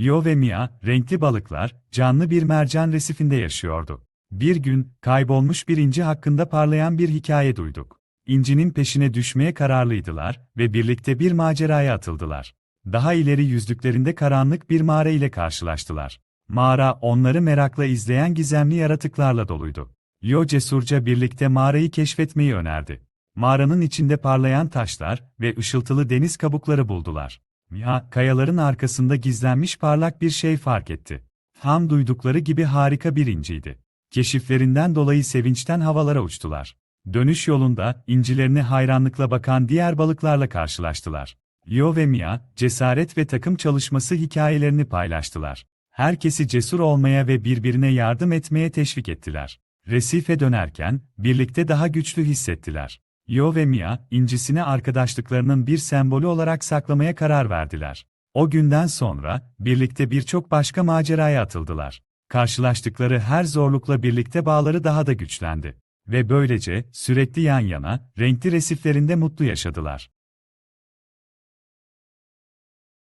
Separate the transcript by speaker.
Speaker 1: Yo ve Mia, renkli balıklar, canlı bir mercan resifinde yaşıyordu. Bir gün, kaybolmuş bir inci hakkında parlayan bir hikaye duyduk. İncinin peşine düşmeye kararlıydılar ve birlikte bir maceraya atıldılar. Daha ileri yüzdüklerinde karanlık bir mağara ile karşılaştılar. Mağara onları merakla izleyen gizemli yaratıklarla doluydu. Yo cesurca birlikte mağarayı keşfetmeyi önerdi. Mağaranın içinde parlayan taşlar ve ışıltılı deniz kabukları buldular. Mia, kayaların arkasında gizlenmiş parlak bir şey fark etti. Tam duydukları gibi harika bir inciydi. Keşiflerinden dolayı sevinçten havalara uçtular. Dönüş yolunda, incilerine hayranlıkla bakan diğer balıklarla karşılaştılar. Yo ve Mia, cesaret ve takım çalışması hikayelerini paylaştılar. Herkesi cesur olmaya ve birbirine yardım etmeye teşvik ettiler. Resife dönerken, birlikte daha güçlü hissettiler. Yo ve Mia, incisini arkadaşlıklarının bir sembolü olarak saklamaya karar verdiler. O günden sonra, birlikte birçok başka maceraya atıldılar. Karşılaştıkları her zorlukla birlikte bağları daha da güçlendi. Ve böylece, sürekli yan yana, renkli resiflerinde mutlu yaşadılar.